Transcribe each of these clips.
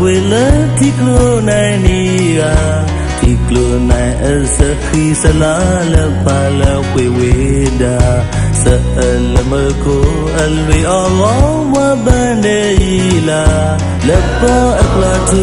ကွေလတိကလိုနိုင်နီရာတိကလိုနိုင်အစခီစလာလပါလခွေဝေဒာစအလမကိုအလဝီအလ္လာဟ်ဝဘနေလာလပအကလာတူ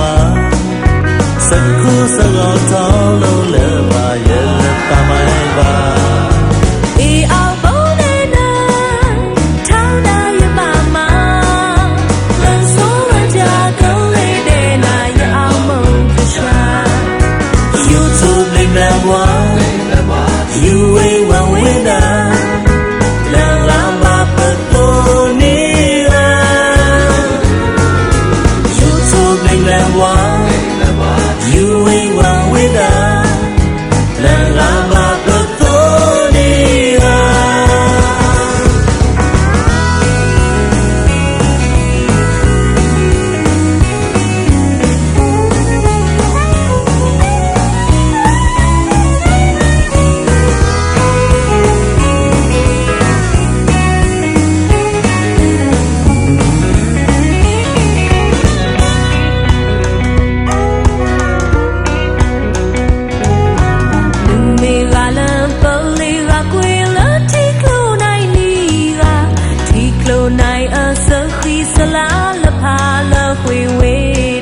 နိုင်အစခီစလာလဖာလခွေဝေ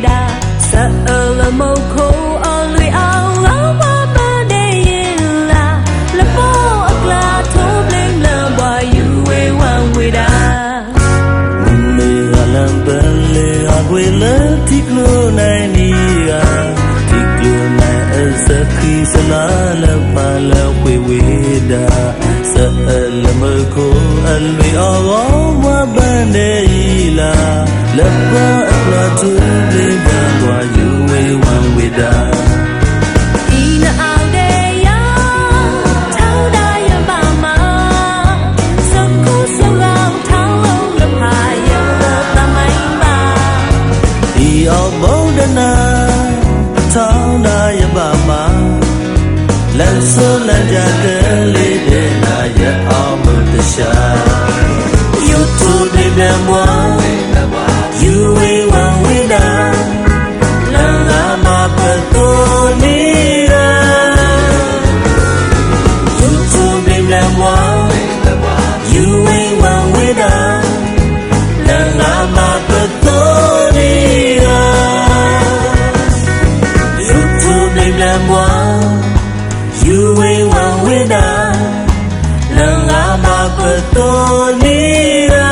ဒာစအလမခို khi sana la pa la kwe we da الملك المئرام وبنيلا لبى أخرة بها وعيوي ووداد လန်စွန်လန်ကြတဲ့လေးတဲ့နာရအောင်မတရှာ na lenga ma ko to ni ra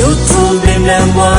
youtube lemwa